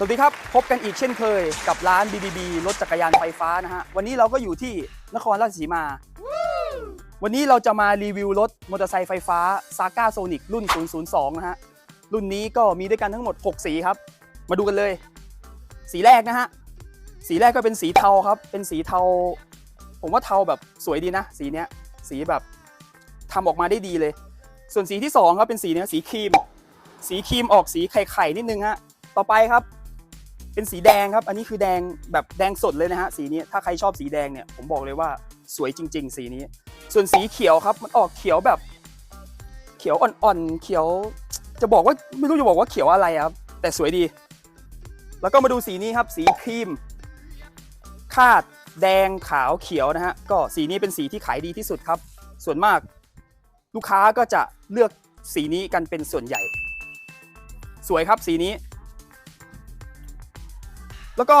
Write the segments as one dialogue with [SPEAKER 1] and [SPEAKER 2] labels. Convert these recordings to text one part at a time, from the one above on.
[SPEAKER 1] สวัสดีครับ พบกันอีกเช่นเคยกับร้าน BBB รถจักรยานไฟฟ้านะฮะ วันนี้เราก็อยู่ที่นครราชสีมา วันนี้เราจะมารีวิวรถมอเตอร์ไซค์ไฟฟ้า s a g a Sonic รุ่น 002 นะฮะ รุ่นนี้ก็มีด้วยกันทั้งหมด 6 สีครับ มาดูกันเลย สีแรกนะฮะ สีแรกก็เป็นสีเทาครับ เป็นสีเทา ผมว่าเทาแบบสวยดีนะ สีเนี้ย สีแบบทำออกมาได้ดีเลย ส่วนสีที่สองครับเป็นสีเนี้ยสีครีม สีครีมออกสีไข่ๆนิดนึงฮะ ต่อไปครับ เป็นสีแดงครับ อันนี้คือแดงแบบแดงสดเลยนะฮะ สีนี้ ถ้าใครชอบสีแดงเนี่ย ผมบอกเลยว่าสวยจริง ๆ สีนี้ ส่วนสีเขียวครับ มันออกเขียวแบบ เขียวอ่อนๆ เขียว จะบอกว่าไม่รู้จะบอกว่าเขียวอะไรครับ แต่สวยดี แล้วก็มาดูสีนี้ครับ สีครีม คาด แดง ขาว เขียวนะฮะ ก็สีนี้เป็นสีที่ขายดีที่สุดครับ ส่วนมากลูกค้าก็จะเลือกสีนี้กันเป็นส่วนใหญ่ สวยครับสีนี้ แล้วก็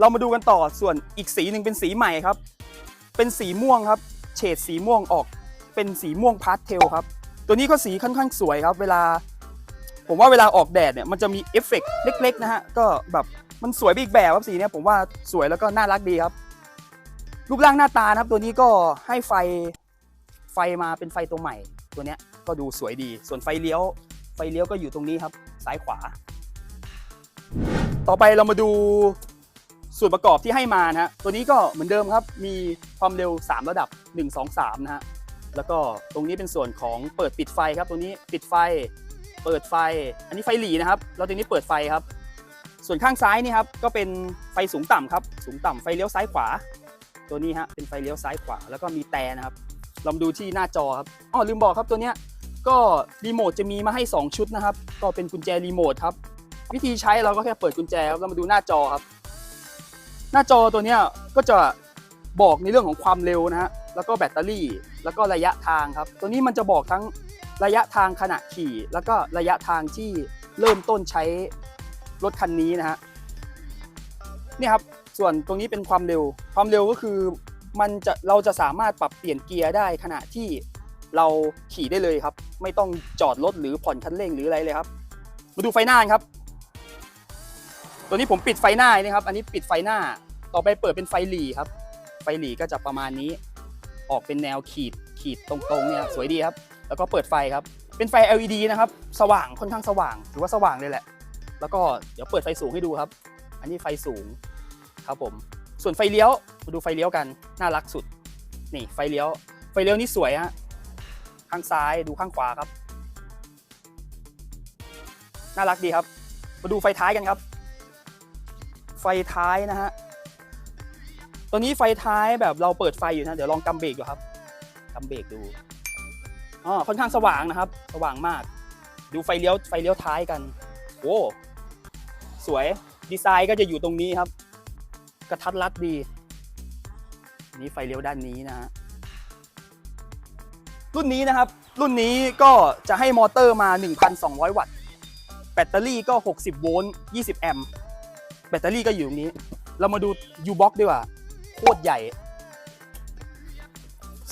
[SPEAKER 1] เรามาดูกันต่อส่วนอีกสีหนึ่งเป็นสีใหม่ครับ เป็นสีม่วงครับ เฉดสีม่วงออกเป็นสีม่วงพาสเทลครับ ตัวนี้ก็สีค่อนข้างสวยครับ เวลา ผมว่าเวลาออกแดดเนี่ยมันจะมีเอฟเฟกต์เล็กๆนะฮะก็แบบมันสวยไปอีกแบบครับสีเนี้ยผมว่าสวยแล้วก็น่ารักดีครับ รูปร่างหน้าตานะครับ ตัวนี้ก็ให้ไฟไฟมาเป็นไฟตัวใหม่ ตัวเนี้ยก็ดูสวยดี ส่วนไฟเลี้ยว ไฟเลี้ยวก็อยู่ตรงนี้ครับ ซ้ายขวา ต่อไปเรามาดูส่วนประกอบที่ให้มานะฮะตัวนี้ก็เหมือนเดิมครับมีความเร็ว 3 ระดับ 1 2 3 นะฮะแล้วก็ตรงนี้เป็นส่วนของเปิดปิดไฟครับตัวนี้ปิดไฟ เปิดไฟ อันนี้ไฟหลีนะครับแล้วตัวนี้เปิดไฟครับ ส่วนข้างซ้ายนี่ครับก็เป็นไฟสูงต่ำครับ สูงต่ำไฟเลี้ยวซ้ายขวา ตัวนี้ฮะเป็นไฟเลี้ยวซ้ายขวา แล้วก็มีแต่นะครับเรามาดูที่หน้าจอครับอ๋อลืมบอกครับตัวเนี้ยก็รีโมทจะมีมาให้ 2 ชุดนะครับ ก็เป็นกุญแจรีโมทครับ วิธีใช้เราก็แค่เปิดกุญแจครับแล้วมาดูหน้าจอครับ หน้าจอตัวเนี้ยก็จะบอกในเรื่องของความเร็วนะฮะแล้วก็แบตเตอรี่ แล้วก็ระยะทางครับ ตัวนี้มันจะบอกทั้งระยะทางขณะขี่ แล้วก็ระยะทางที่เริ่มต้นใช้รถคันนี้นะฮะนี่ครับส่วนตรงนี้เป็นความเร็ว ความเร็วก็คือมันจะเราจะสามารถปรับเปลี่ยนเกียร์ได้ขณะที่เราขี่ได้เลยครับ ไม่ต้องจอดรถหรือผ่อนคันเร่งหรืออะไรเลยครับ มาดูไฟหน้าครับ ตัวนี้ผมปิดไฟหน้านี่ครับ อันนี้ปิดไฟหน้า ต่อไปเปิดเป็นไฟหลีครับ ไฟหลีก็จะประมาณนี้ ออกเป็นแนวขีดขีดตรงๆเนี่ยสวยดีครับ แล้วก็เปิดไฟครับ เป็นไฟ LED นะครับ สว่างค่อนข้างสว่าง ถือว่าสว่างเลยแหละ แล้วก็เดี๋ยวเปิดไฟสูงให้ดูครับ อันนี้ไฟสูงครับผม ส่วนไฟเลี้ยวมาดูไฟเลี้ยวกัน น่ารักสุด นี่ไฟเลี้ยว ไฟเลี้ยวนี่สวยฮะ ข้างซ้ายดูข้างขวาครับ น่ารักดีครับ มาดูไฟท้ายกันครับ ฟท้ายนะฮะตัวนี้ไฟท้ายแบบเราเปิดไฟอยู่นะ เดี๋ยวลองกำเบรกดูครับกำเบรกดูอ๋อค่อนข้างสว่างนะครับ สว่างมาก ดูไฟเลี้ยวไฟเลี้ยวท้ายกันโอ้สวยดีไซน์ก็จะอยู่ตรงนี้ครับ กระทัดรัดดีนนี้ไฟเลี้ยวด้านนี้นะฮะรุ่นนี้นะครับ รุ่นนี้ก็จะให้มอเตอร์มา 1,200 วัตต์ แบตเตอรี่ก็ 60 โวลต์ 20 แอมป์ แบตเตอรี่ก็อยู่ตรงนี้ เรามาดู U-Box ดีกว่าโคตรใหญ่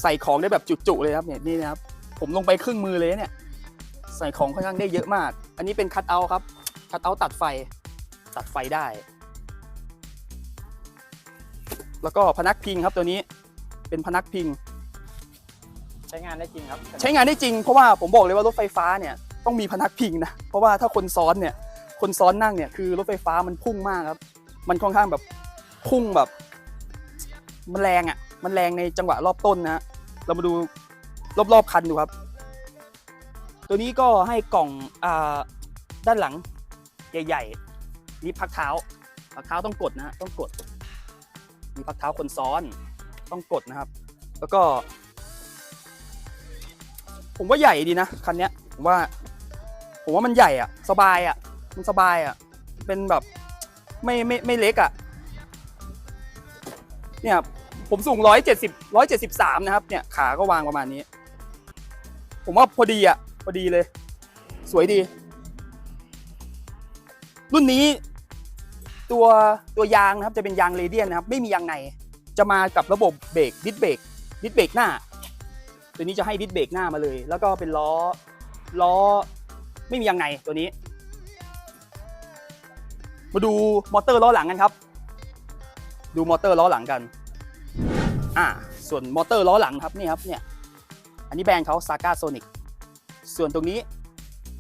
[SPEAKER 1] ใส่ของได้แบบจุๆเลยครับเนี่ยนี่นะครับ ผมลงไปครึ่งมือเลยเนี่ย ใส่ของค่อนข้างได้เยอะมาก อันนี้เป็นคัตเอาท์ครับคัตเอาท์ตัดไฟ ตัดไฟได้ แล้วก็พนักพิงครับตัวนี้เป็นพนักพิง
[SPEAKER 2] ใช้งานได้จริงครับ
[SPEAKER 1] ใช้งานได้จริงเพราะว่าผมบอกเลยว่ารถไฟฟ้าเนี่ยต้องมีพนักพิงนะ เพราะว่าถ้าคนซ้อนเนี่ย คนซ้อนนั่งเนี่ยคือรถไฟฟ้ามันพุ่งมากครับ มันค่อนข้างแบบพุ่งแบบมันแรงอะ มันแรงในจังหวะรอบต้นนะฮะเรามาดูรอบๆคันดูครับ ตัวนี้ก็ให้กล่องอ่าด้านหลังใหญ่ๆนี่พักเท้าพักเท้าต้องกดนะฮะต้องกด มีพักเท้าคนซ้อนต้องกดนะครับ แล้วก็ ผมว่าใหญ่ดีนะคันเนี้ยผมว่า ผมว่ามันใหญ่อะสบายอะ มันสบายอะเป็นแบบไม่ไม่ไม่เล็กอะเนี่ยผมสูงร้อยเจ็ดสิบร้อยเจ็ดสิบสามนะครับ เนี่ยขาก็วางประมาณนี้ ผมว่าพอดีอะ พอดีเลย สวยดี รุ่นนี้ตัวตัวยางนะครับจะเป็นยางเรเดียนนะครับ ไม่มียางในจะมากับระบบเบรกดิสเบรกดิสเบรกหน้า ตัวนี้จะให้ดิสเบรกหน้ามาเลย แล้วก็เป็นล้อล้อไม่มียางในตัวนี้ มาดูมอเตอร์ล้อหลังกันครับ ดูมอเตอร์ล้อหลังกัน อ่า ส่วนมอเตอร์ล้อหลังครับนี่ครับเนี่ย อันนี้แบรนด์เขาซาก้าโซนิกส่วนตรงนี้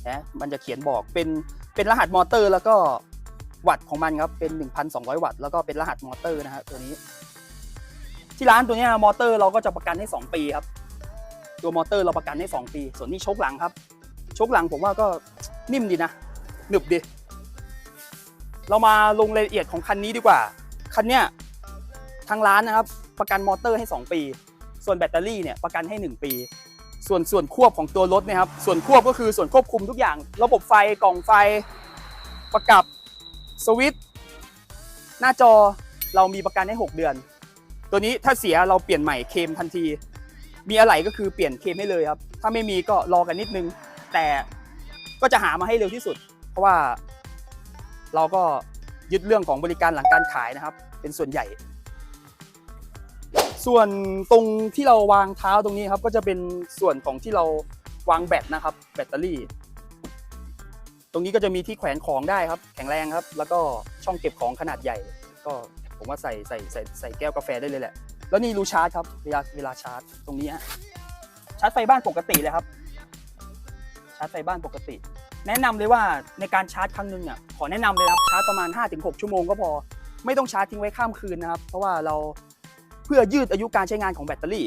[SPEAKER 1] นะมันจะเขียนบอกเป็นเป็นรหัสมอเตอร์แล้วก็วัตต์ของมันครับเป็น 1,200 วัตต์แล้วก็เป็นรหัสมอเตอร์นะฮะตัวนี้ ที่ร้านตัวนี้มอเตอร์เราก็จะประกันให้ 2 ปีครับ ตัวมอเตอร์เราประกันให้ 2 ปี ส่วนนี้ชกหลังครับชกหลังผมว่าก็นิ่มดีนะหนึบดี เรามาลงรายละเอียดของคันนี้ดีกว่า คันเนี้ยทางร้านนะครับ ประกันมอเตอร์ให้ 2 ปี ส่วนแบตเตอรี่เนี่ยประกันให้ 1 ปี ส่วนส่วนควบของตัวรถเนะครับ ส่วนควบก็คือส่วนควบคุมทุกอย่าง ระบบไฟกล่องไฟ ประกับสวิตช์หน้าจอเรามีประกันให้ 6 เดือน ตัวนี้ถ้าเสียเราเปลี่ยนใหม่เคมทันที มีอะไรก็คือเปลี่ยนเคมให้เลยครับ ถ้าไม่มีก็รอกันนิดนึง แต่ก็จะหามาให้เร็วที่สุด เพราะว่า เราก็ยึดเรื่องของบริการหลังการขายนะครับ เป็นส่วนใหญ่ ส่วนตรงที่เราวางเท้าตรงนี้ครับ ก็จะเป็นส่วนของที่เราวางแบตนะครับ แบตเตอรี่ ตรงนี้ก็จะมีที่แขวนของได้ครับ แข็งแรงครับ แล้วก็ช่องเก็บของขนาดใหญ่ ก็ผมว่าใส่ใส่ใส่ใส่แก้วกาแฟได้เลยแหละ แล้วนี่รูชาร์จครับเวลาเวลาชาร์จตรงนี้ฮะชาร์จไฟบ้านปกติเลยครับ ชาร์จไฟบ้านปกติ แนะนำเลยว่าในการชาร์จครั้งหนึ่งอะขอแนะนำเลยครับชาร์จประมาณ 5-6 ชั่วโมงก็พอ ไม่ต้องชาร์จทิ้งไว้ข้ามคืนนะครับ เพราะว่าเราเพื่อยืดอายุการใช้งานของแบตเตอรี่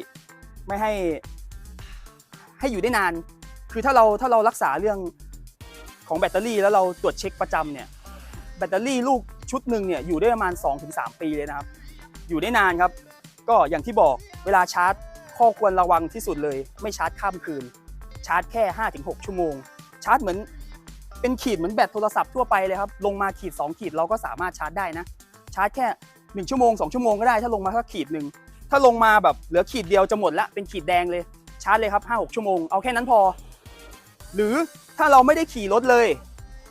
[SPEAKER 1] ไม่ให้ให้อยู่ได้นาน คือถ้าเราถ้าเรารักษาเรื่องของแบตเตอรี่ แล้วเราตรวจเช็คประจำเนี่ยแบตเตอรี่ลูกชุดหนึ่งเนี่ยอยู่ได้ประมาณ 2-3 ปีเลยนะครับ อยู่ได้นานครับ ก็อย่างที่บอกเวลาชาร์จข้อควรระวังที่สุดเลย ไม่ชาร์จข้ามคืน ชาร์จแค่ 5-6 ชั่วโมง ชาร์จเหมือน เป็นขีดเหมือนแบตโทรศัพท์ทั่วไปเลยครับ ลงมาขีด 2 ขีดเราก็สามารถชาร์จได้นะ ชาร์จแค่ 1 ชั่วโมง 2 ชั่วโมงก็ได้ ถ้าลงมาแค่ขีดหนึ่ง ถ้าลงมาแบบเหลือขีดเดียวจะหมดละ เป็นขีดแดงเลย ชาร์จเลยครับ 5-6 ชั่วโมง เอาแค่นั้นพอ หรือถ้าเราไม่ได้ขี่รถเลย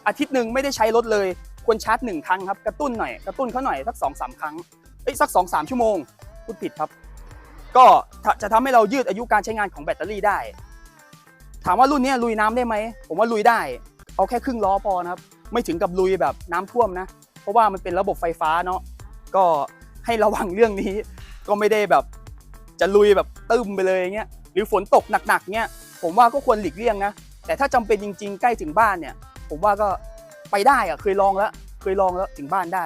[SPEAKER 1] อาทิตย์หนึ่งไม่ได้ใช้รถเลย ควรชาร์จหนึ่งครั้งครับ กระตุ้นหน่อย กระตุ้นเขาหน่อยสักสองสามครั้ง เอ้ยสักสองสามชั่วโมง พูดผิดครับ ก็จะจะทำให้เรายืดอายุการใช้งานของแบตเตอรี่ได้ ถามว่ารุ่นนี้ลุยน้ำได้ไหม ผมว่าลุยได้ เอาแค่ครึ่งล้อพอนะครับ ไม่ถึงกับลุยแบบน้ำท่วมนะ เพราะว่ามันเป็นระบบไฟฟ้าเนาะก็ให้ระวังเรื่องนี้ ก็ไม่ได้แบบจะลุยแบบตึมไปเลยอย่างเงี้ยหรือฝนตกหนักๆเงี้ยผมว่าก็ควรหลีกเลี่ยงนะ แต่ถ้าจำเป็นจริงๆ ใกล้ถึงบ้านเนี่ย ผมว่าก็ไปได้อะเคยลองแล้วเคยลองแล้วถึงบ้านได้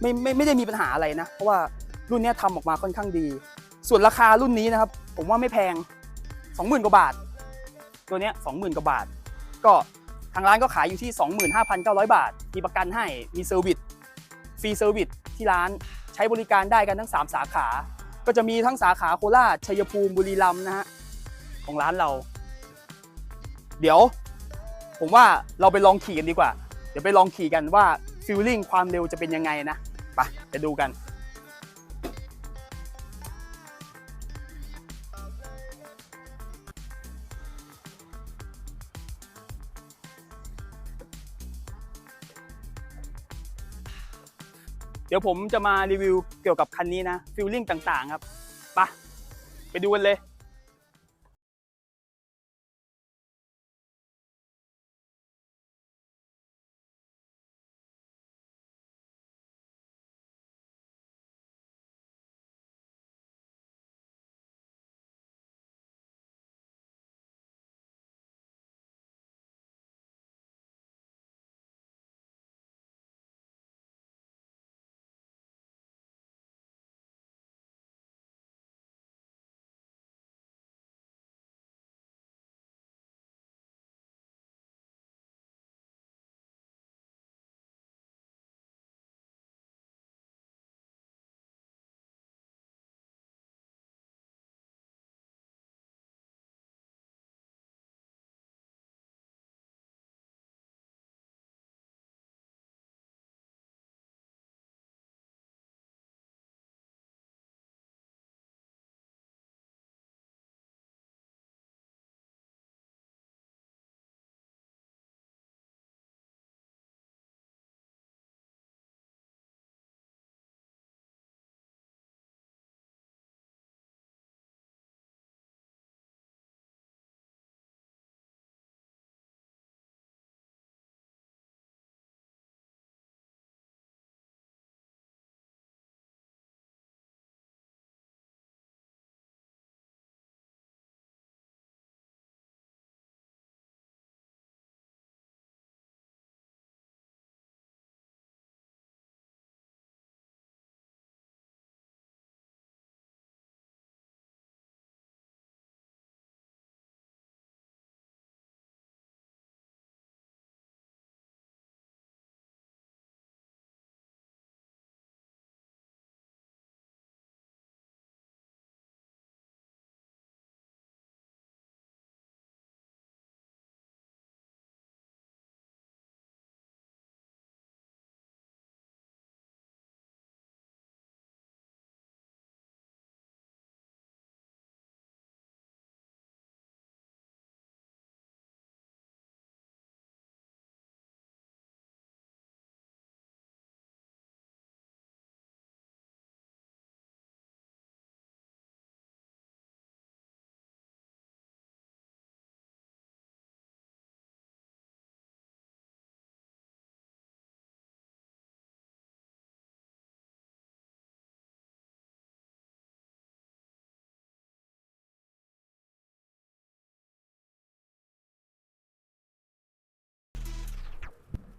[SPEAKER 1] ไม่ไม่ไม่ได้มีปัญหาอะไรนะ เพราะว่ารุ่นนี้ยทำออกมาค่อนข้างดี ส่วนราคารุ่นนี้นะครับ ผมว่าไม่แพง 20,000 กว่าบาท ตัวเนี้ย20,000 กว่าบาท ก็ ทางร้านก็ขายอยู่ที่ 25,900 บาท มีประกันให้ มีเซอร์วิส ฟรีเซอร์วิสที่ร้าน ใช้บริการได้กันทั้ง 3 สาขา ก็จะมีทั้งสาขาโคราช ชัยภูมิ บุรีรัมย์นะฮะ ของร้านเรา เดี๋ยว ผมว่าเราไปลองขี่กันดีกว่า เดี๋ยวไปลองขี่กันว่าฟิลลิ่งความเร็วจะเป็นยังไงนะ ไป ไปดูกัน ดี๋ยวผมจะมารีวิวเกี่ยวกับคันนี้นะฟิลลิ่งต่างๆครับไปไปดูกันเลย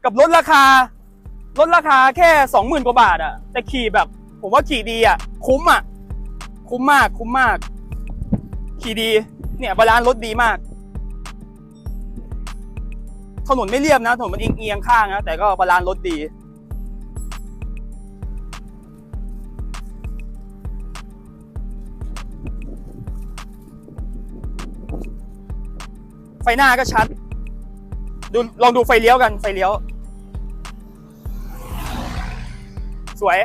[SPEAKER 1] กับลดราคาลดราคาแค่สองหมื่นกว่าบาทอะแต่ขี่แบบ ผมว่าขี่ดีอะคุ้มอะคุ้มมากคุ้มมาก ขี่ดี เนี่ยบาลานซ์รถดีมาก ถนนไม่เรียบนะถนนมันเอียงๆข้างนะแต่ก็บาลานซ์รถดีไฟหน้าก็ชัด ดูลองดูไฟเลี้ยวกันไฟเลี้ยว สวย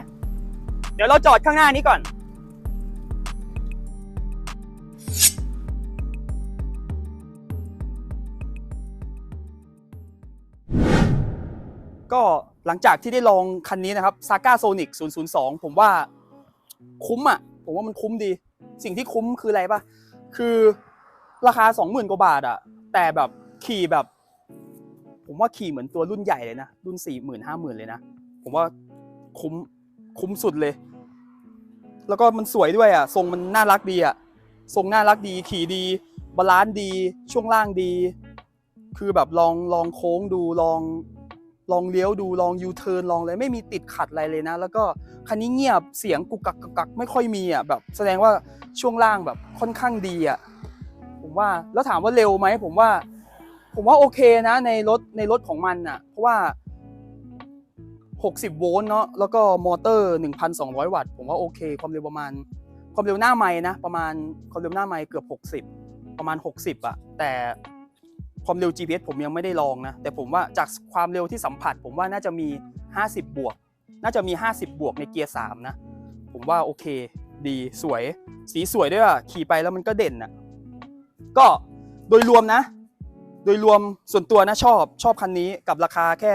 [SPEAKER 1] เดี๋ยวเราจอดข้างหน้านี้ก่อนก็หลังจากที่ได้ลองคันนี้นะครับ s a g a Sonic 002 ผมว่าคุ้มอะ ผมว่ามันคุ้มดี สิ่งที่คุ้มคืออะไรปะคือราคา 20,000 กว่าบาทอะ แต่แบบขี่แบบ ผมว่าขี่เหมือนตัวรุ่นใหญ่เลยนะ รุ่น 40,000 50,000 เลยนะ ผมว่า คุ้มคุ้มสุดเลย แล้วก็มันสวยด้วยอะ ทรงมันน่ารักดีอะ ทรงน่ารักดี ขี่ดี บาลานซ์ดี ช่วงล่างดี คือแบบลองลองโค้งดูลองลองเลี้ยวดูลองยูเทิร์นลองเลยไม่มีติดขัดอะไรเลยนะ แล้วก็คันนี้เงียบเสียงกุกกักกุกกักไม่ค่อยมีอะแบบแสดงว่าช่วงล่างแบบค่อนข้างดีอะผมว่าแล้วถามว่าเร็วไหมผมว่า ผมว่าโอเคนะในรถในรถของมันอะ เพราะว่า 60 โวลต์เนาะแล้วก็มอเตอร์ 1,200 วัตต์ ผมว่าโอเค ความเร็วประมาณ ความเร็วหน้าไม้นะ ประมาณความเร็วหน้าไม้เกือบ 60 ประมาณ 60อะแต่ความเร็ว GPS ผมยังไม่ได้ลองนะ แต่ผมว่าจากความเร็วที่สัมผัส ผมว่าน่าจะมี 50 บวก น่าจะมี 50 บวกในเกียร์ 3 นะ ผมว่าโอเค ดีสวย สีสวยด้วยอะขี่ไปแล้วมันก็เด่นอะก็โดยรวมนะ โดยรวมส่วนตัวนะชอบชอบคันนี้กับราคาแค่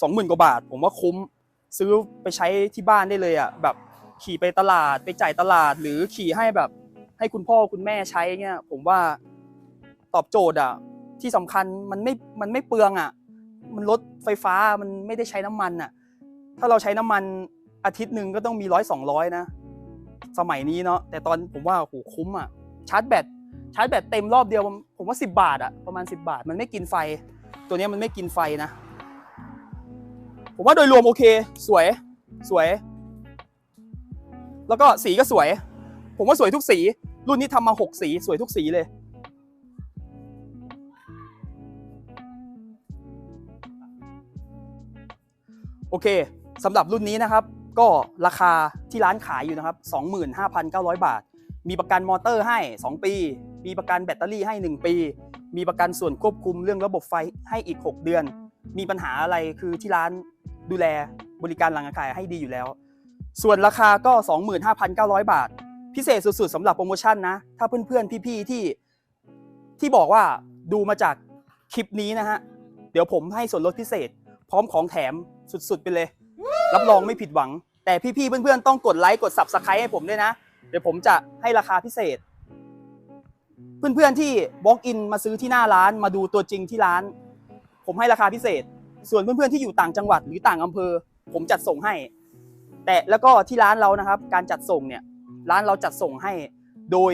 [SPEAKER 1] 20,000กว่าบาท ผมว่าคุ้มซื้อไปใช้ที่บ้านได้เลยอะแบบขี่ไปตลาดไปจ่ายตลาด หรือขี่ให้แบบ ให้คุณพ่อคุณแม่ใช้เงี้ยผมว่าตอบโจทย์อะที่สำคัญมันไม่มันไม่เปลืองอะมันรถไฟฟ้ามันไม่ได้ใช้น้ำมันอะถ้าเราใช้น้ำมันอาทิตย์หนึ่งก็ต้องมีร้อยสองร้อยนะ สมัยนี้เนาะแต่ตอนผมว่าโหคุ้มอะชาร์จแบตชาร์จแบตเต็มรอบเดียวผมว่า 10 บาทอะประมาณ 10 บาท มันไม่กินไฟ ตัวนี้มันไม่กินไฟนะ ผมว่าโดยรวมโอเค สวยสวย แล้วก็สีก็สวย ผมว่าสวยทุกสี รุ่นนี้ทำมา6สีสวยทุกสีเลย โอเคสำหรับรุ่นนี้นะครับ ก็ราคาที่ร้านขายอยู่นะครับ 25,900 บาท มีประกันมอเตอร์ให้ 2 ปี มีประกันแบตเตอรี่ให้ 1 ปี มีประกันส่วนควบคุมเรื่องระบบไฟให้อีก 6 เดือน มีปัญหาอะไรคือที่ร้าน ดูแลบริการหลังการขายให้ดีอยู่แล้ว ส่วนราคาก็ 25,900 บาท พิเศษสุดๆสำหรับโปรโมชั่นนะ ถ้าเพื่อนๆ พี่ๆ ที่ที่บอกว่าดูมาจากคลิปนี้นะฮะ เดี๋ยวผมให้ส่วนลดพิเศษ พร้อมของแถมสุดๆ ไปเลย รับรองไม่ผิดหวัง แต่พี่ๆ เพื่อนๆ ต้องกดไลค์กด Subscribe ให้ผมด้วยนะ เดี๋ยวผมจะให้ราคาพิเศษ เพื่อนๆ ที่ walk in มาซื้อที่หน้าร้านมาดูตัวจริงที่ร้าน ผมให้ราคาพิเศษ ส่วนเพื่อนๆที่อยู่ต่างจังหวัดหรือต่างอำเภอ ผมจัดส่งให้ แต่แล้วก็ที่ร้านเรานะครับ การจัดส่งเนี่ยร้านเราจัดส่งให้ โดย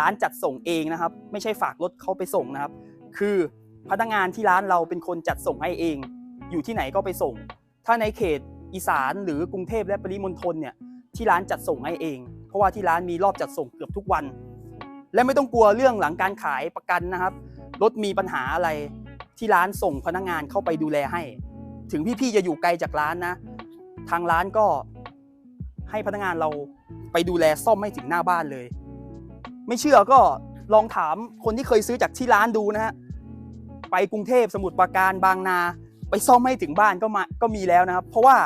[SPEAKER 1] ร้านจัดส่งเองนะครับ ไม่ใช่ฝากรถเขาไปส่งนะครับ คือพนักงานที่ร้านเราเป็นคนจัดส่งให้เอง อยู่ที่ไหนก็ไปส่ง ถ้าในเขตอีสานหรือกรุงเทพและปริมณฑลเนี่ยที่ร้านจัดส่งให้เอง เพราะว่าที่ร้านมีรอบจัดส่งเกือบทุกวัน และไม่ต้องกลัวเรื่องหลังการขายประกันนะครับรถมีปัญหาอะไร ที่ร้านส่งพนักงานเข้าไปดูแลให้ ถึงพี่ๆจะอยู่ไกลจากร้านนะ ทางร้านก็ให้พนักงานเราไปดูแลซ่อมให้ถึงหน้าบ้านเลย ไม่เชื่อก็ลองถามคนที่เคยซื้อจากที่ร้านดูนะฮะไปกรุงเทพสมุทรปราการบางนา ไปซ่อมให้ถึงบ้านก็มาก็มีแล้วนะครับ เพราะว่า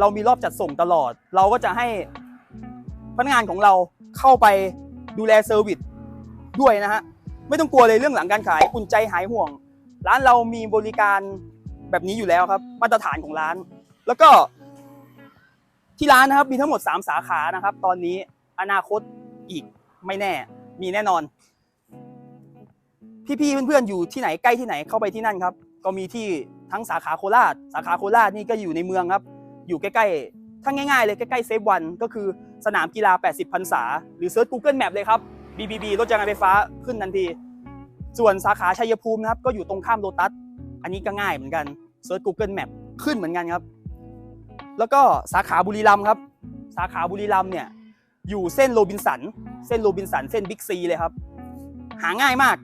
[SPEAKER 1] เรามีรอบจัดส่งตลอด เราก็จะให้พนักงานของเราเข้าไปดูแลเซอร์วิสด้วยนะฮะไม่ต้องกลัวเลยเรื่องหลังการขายอุ่นใจหายห่วง ร้านเรามีบริการแบบนี้อยู่แล้วครับ มาตรฐานของร้าน แล้วก็ ที่ร้านนะครับมีทั้งหมด 3 สาขานะครับ ตอนนี้อนาคตอีกไม่แน่ มีแน่นอน พี่ๆเพื่อนๆอยู่ที่ไหนใกล้ที่ไหนเข้าไปที่นั่นครับ ก็มีที่ทั้งสาขาโคราช สาขาโคราชนี่ก็อยู่ในเมืองครับ อยู่ใกล้ๆถ้าง่ายๆเลยใกล้ๆเซฟวันก็คือสนามกีฬา 80พรรษา หรือเซิร์ช Google Map เลยครับ BBB รถจักรยานไฟฟ้าขึ้นทันที ส่วนสาขาชัยภูมินะครับ ก็อยู่ตรงข้ามโลตัส อันนี้ก็ง่ายเหมือนกันเซิร์ช Google Map ขึ้นเหมือนกันครับ แล้วก็สาขาบุรีรัมย์ครับ สาขาบุรีรัมย์เนี่ยอยู่เส้นโรบินสัน เส้นโรบินสัน เส้นบิ๊กซีเลยครับ หาง่ายมาก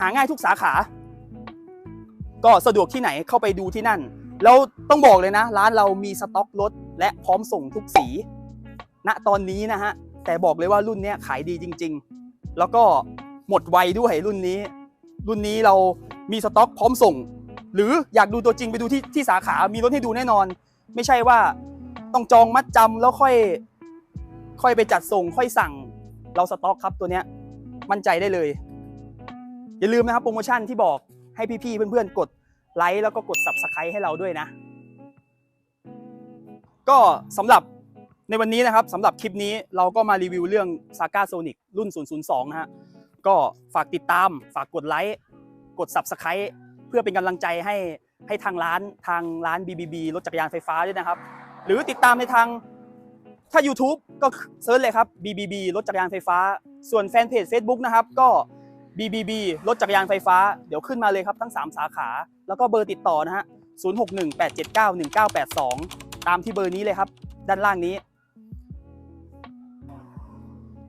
[SPEAKER 1] หาง่ายทุกสาขา ก็สะดวกที่ไหนเข้าไปดูที่นั่น แล้วต้องบอกเลยนะ ร้านเรามีสต็อกรถและพร้อมส่งทุกสี ณ ตอนนี้นะฮะ แต่บอกเลยว่ารุ่นนี้ขายดีจริง ๆ แล้วก็ หมดไวด้วยรุ่นนี้ รุ่นนี้เรามีสต็อกพร้อมส่ง หรืออยากดูตัวจริงไปดูที่ที่สาขามีรถให้ดูแน่นอน ไม่ใช่ว่าต้องจองมัดจำแล้วค่อย ค่อยไปจัดส่ง ค่อยสั่งเราสต็อกครับตัวเนี้ยมั่นใจได้เลย อย่าลืมนะครับโปรโมชั่นที่บอกให้พี่ๆเพื่อนๆกดไลค์แล้วก็กด subscribe ให้เราด้วยนะ ก็สำหรับในวันนี้นะครับสำหรับคลิปนี้เราก็มารีวิวเรื่อง Saga Sonic รุ่น 002 นะฮะ ก็ฝากติดตามฝากกดไลค์กด Subscribe เพื่อเป็นกำลังใจให้ให้ทางร้านทางร้าน BBB รถจักรยานไฟฟ้าด้วยนะครับ หรือติดตามในทางถ้า YouTube ก็เซิร์ชเลยครับ BBB รถจักรยานไฟฟ้า ส่วนแฟนเพจ Facebook นะครับก็ BBB รถจักรยานไฟฟ้า เดี๋ยวขึ้นมาเลยครับทั้ง 3 สาขา แล้วก็เบอร์ติดต่อนะฮะ 0618791982 ตามที่เบอร์นี้เลยครับ ด้านล่างนี้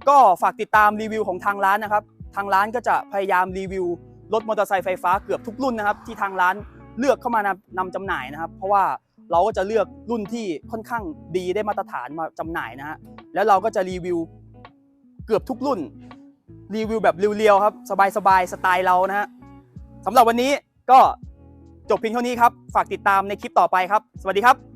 [SPEAKER 1] ก็ฝากติดตามรีวิวของทางร้านนะครับ ทางร้านก็จะพยายามรีวิวรถมอเตอร์ไซค์ไฟฟ้าเกือบทุกรุ่นนะครับ ที่ทางร้านเลือกเข้ามานำนำจำหน่ายนะครับ เพราะว่าเราก็จะเลือกรุ่นที่ค่อนข้างดีได้มาตรฐานมาจำหน่ายนะฮะแล้วเราก็จะรีวิวเกือบทุกรุ่น รีวิวแบบเรียวๆครับ สบายๆสไตล์เรานะฮะสำหรับวันนี้ก็จบเพียงเท่านี้ครับ ฝากติดตามในคลิปต่อไปครับ สวัสดีครับ